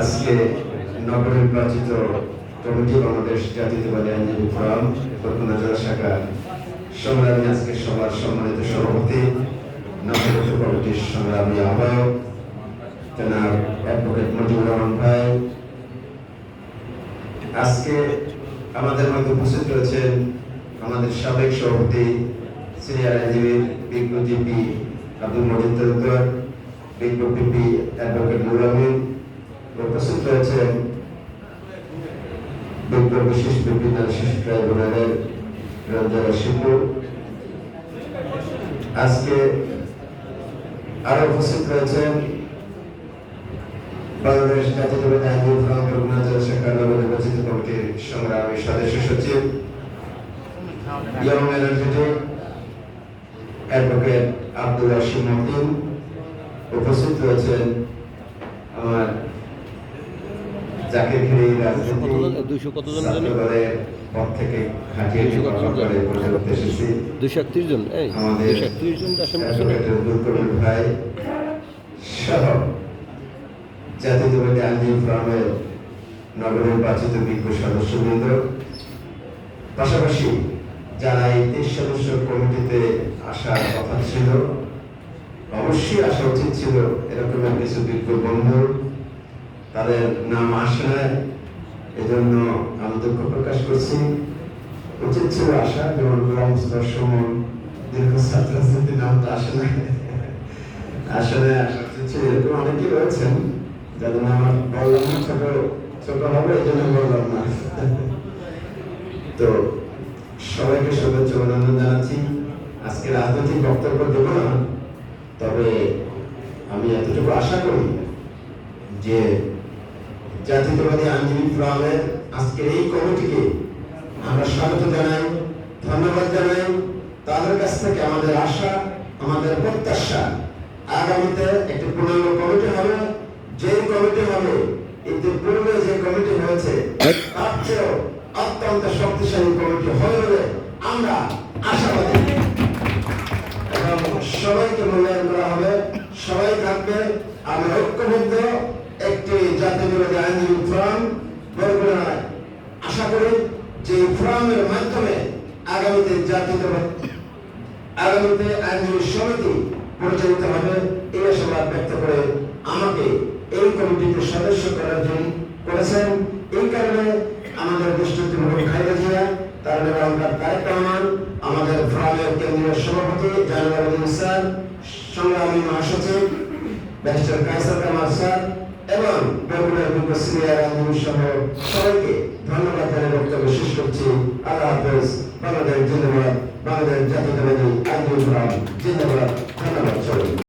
আজকে নবনির্বাচিত কমিটি বাংলাদেশ জাতীয়তাবাদী আইনজীবী ফোরাম কল্পনা জেলা শাখা সংগ্রামী আজকে সবার সম্মানিত সভাপতি নবগঠিত কমিটির সংগ্রামী আহ্বায়ক, তেনার অ্যাডভোকেট মজিবুর রহমান ভাই। আজকে আমাদের মধ্যে উপস্থিত রয়েছেন আমাদের সাবেক সভাপতি, সিনিয়র আইনজীবী, বিজ্ঞ জিপি আব্দুল মজিদ তালুকদার বিজ্ঞ পিপি অ্যাডভোকেট নুর উপস্থিত রয়েছেন বিজ্ঞ বিশেষ শিশু ট্রাইব্যুনালের রঞ্জনা শিবু আজকে আরও উপস্থিত রয়েছেন বাংলাদেশ জাতীয়তাবাদী আইনজীবী ফোরাম রঘুনাথ শাখার নবনির্বাচিত কমিটির সংগ্রামী সদস্য সচিব, young energetic advocate Abdul Rashid Matin. উপস্থিত রয়েছেন আমার জাকির খিরি রাজনীতি কতজন-? ছাত্র থেকে খাটিয়ে জানি? এসেছি দুইশো একত্রিশ জন একত্রিশ ভাই সহ জাতীয়তাবাদী আইনজীবী ফোরামের নবনির্বাচিত বিজ্ঞ সদস্যবৃন্দ পাশাপাশি যারা এই তেইশ সদস্য কমিটিতে আসার কথা ছিল অবশ্যই আসা উচিত ছিল এরকম কিছু বিজ্ঞ বন্ধু তাদের নাম আসে না এজন্য আমি দুঃখ প্রকাশ করছি। উচিত ছিল আসা, যেমন গোলাম মুস্তফা সুমন দীর্ঘ ছাত্র রাজনীতির নাম তো আসে না আসলে আসা এরকম অনেকেই রয়েছেন, যাদের নাম বললাম না, ছোট ছোট হবে এই জন্য বললাম না। তো সবাইকে শুভেচ্ছা অভিনন্দন জানাচ্ছি। আজকে রাজনৈতিক বক্তব্য দেব না, তবে আমি এতটুকু আশা করি যে জাতীয়তাবাদী আইনজীবী ফোরামের আজকের এই কমিটিকে আমরা স্বাগত জানাই, ধন্যবাদ জানাই। তাদের কাছ থেকে আমাদের আশা, আমাদের প্রত্যাশা, আগামীতে একটি পূর্ণাঙ্গ কমিটি হবে। যে কমিটি হবে ইতিপূর্বে যে কমিটি হয়েছে, তার চেয়েও অত্যন্ত শক্তিশালী কমিটি হবে বলে আমরা আশাবাদী। এবং সবাইকে মূল্যায়ন করা হবে। সবাই থাকবে। আমরা ঐক্যবদ্ধ একটি জাতীয় বিরোধী আইনজীবী ফোরাম গড়ে তোলার আশা করি যে ফোরামের মাধ্যমে আগামীতে জাতীয় আগামীতে আইনজীবী সমিতি পরিচালিত হবে এই আশাবাদ ব্যক্ত করে আমাকে এই কমিটিতে সদস্য করার জন্য করেছেন। এই কারণে আমাদের মুখ খাইতে জিয়া, তার আমরা তারেক রহমান, আমাদের ফোরামের কেন্দ্রীয় সভাপতি জানুয়ারুদ্দিন স্যার, সংগ্রামী মহাসচিব ব্যারিস্টার কাইসার কামাল স্যার এবং বগুড়ার সিনিয়র আইনজীবী সহ সবাইকে ধন্যবাদ জানিয়ে বক্তব্য শেষ করছি। আল্লাহ হাফেজ। বাংলাদেশ জিন্দাবাদ। বাংলাদেশ জাতীয়তাবাদী আন্দোলন জিন্দাবাদ। ধন্যবাদ সবাই